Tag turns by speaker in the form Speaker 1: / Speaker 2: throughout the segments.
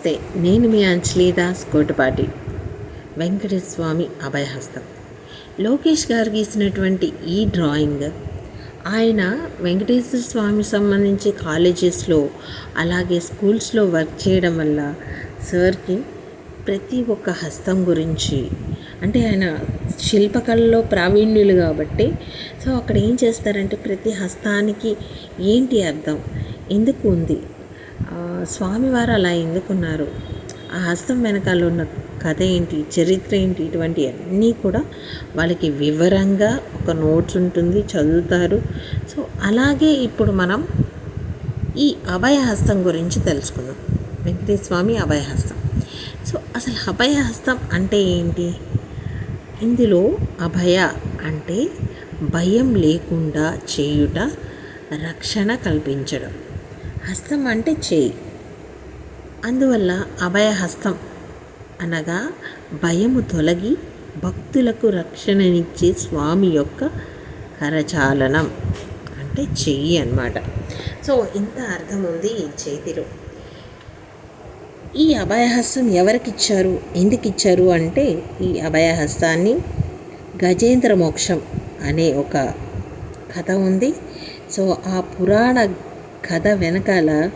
Speaker 1: నమస్తే నేను మీ అంజలీదాస్ కోటపాటి. వెంకటస్వామి అభయహస్తం. లోకేష్ గారు గీసినటువంటి ఈ డ్రాయింగ్ ఆయన వెంకటేశ్వర స్వామి సంబంధించి కాలేజెస్లో అలాగే స్కూల్స్లో వర్క్ చేయడం వల్ల సార్కి ప్రతి ఒక్క హస్తం గురించి అంటే ఆయన శిల్పకళలో ప్రావీణ్యులు కాబట్టి సో అక్కడ ఏం చేస్తారంటే ప్రతి హస్తానికి ఏంటి అర్థం? ఎందుకు ఉంది? స్వామివారు అలా ఎందుకున్నారు? ఆ హస్తం వెనకాల ఉన్న కథ ఏంటి? చరిత్ర ఏంటి? ఇటువంటి అన్నీ కూడా వాళ్ళకి వివరంగా ఒక నోట్స్ ఉంటుంది చదువుతారు. సో అలాగే ఇప్పుడు మనం ఈ అభయహస్తం గురించి తెలుసుకుందాం. వెంకటేశ్వర స్వామి అభయహస్తం సో అసలు అభయహస్తం అంటే ఏంటి? ఇందులో అభయ అంటే భయం లేకుండా చేయుట రక్షణ కల్పించడం. హస్తం అంటే చేయి. అందువల్ల అభయహస్తం అనగా భయము తొలగి భక్తులకు రక్షణనిచ్చే స్వామి యొక్క కరచాలనం అంటే చెయ్యి అన్నమాట. సో ఇంత అర్థం ఉంది ఈ చేతిలో. ఈ అభయహస్తం ఎవరికి ఇచ్చారు ఎందుకు ఇచ్చారు అంటే ఈ అభయహస్తాన్ని గజేంద్ర మోక్షం అనే ఒక కథ ఉంది. సో ఆ పురాణ కథ వెనకాల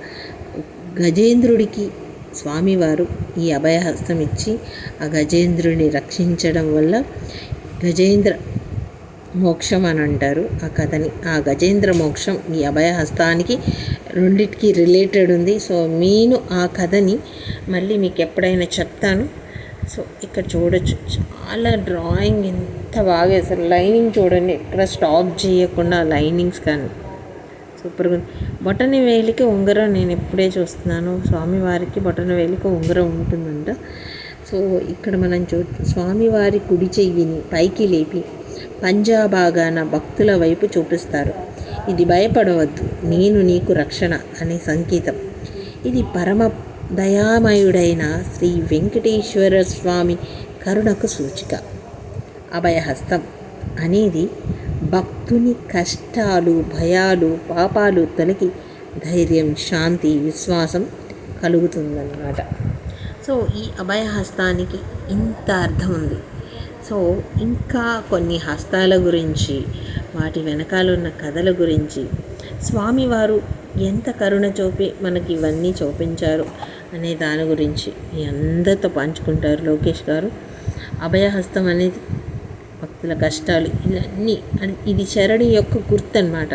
Speaker 1: గజేంద్రుడికి స్వామివారు ఈ అభయహస్తం ఇచ్చి ఆ గజేంద్రుడిని రక్షించడం వల్ల గజేంద్ర మోక్షం అని అంటారు ఆ కథని. ఆ గజేంద్ర మోక్షం ఈ అభయహస్తానికి రెండిటికి రిలేటెడ్ ఉంది. సో నేను ఆ కథని మళ్ళీ మీకు ఎప్పుడైనా చెప్తాను. సో ఇక్కడ చూడొచ్చు. చాలా డ్రాయింగ్ ఎంత బాగా వేశారు లైనింగ్ చూడండి. ఎక్కడ స్టాప్ చేయకుండా లైనింగ్స్ కానీ. సూపర్గా ఉంది. బొటని వేలికి ఉంగరం నేను ఎప్పుడే చూస్తున్నాను. స్వామివారికి బొటని వేలికి ఉంగరం ఉంటుందంట. సో ఇక్కడ మనం చూ స్వామివారి కుడి చెయ్యిని పైకి లేపి పంజాబాగాన భక్తుల వైపు చూపిస్తారు. ఇది భయపడవద్దు. నేను నీకు రక్షణ అనే సంకేతం. ఇది పరమ దయామయుడైన శ్రీ వెంకటేశ్వర స్వామి కరుణకు సూచిక. అభయహస్తం. అనేది భక్తుని కష్టాలు భయాలు పాపాలు తనకి ధైర్యం శాంతి విశ్వాసం కలుగుతుందన్నమాట. సో ఈ అభయహస్తానికి ఇంత అర్థం ఉంది. సో ఇంకా కొన్ని హస్తాల గురించి వాటి వెనకాల ఉన్న కథల గురించి స్వామివారు ఎంత కరుణ చూపి మనకి ఇవన్నీ చూపించారు అనే దాని గురించి మీ అందరితో పంచుకుంటారు లోకేష్ గారు. అభయహస్తం అనేది భక్తుల కష్టాలు ఇవన్నీ అన్- ఇది శరణి యొక్క గుర్తు అనమాట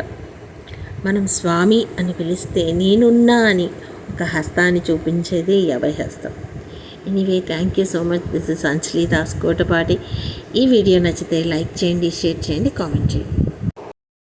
Speaker 1: మనం స్వామి అని పిలిస్తే నేనున్నా అని ఒక హస్తాన్ని చూపించేది ఈ అభయహస్తం anyway thank you so much. This is Anjali Das Kotapati. ఈ వీడియో నచ్చితే లైక్ చేయండి షేర్ చేయండి కామెంట్ చేయండి.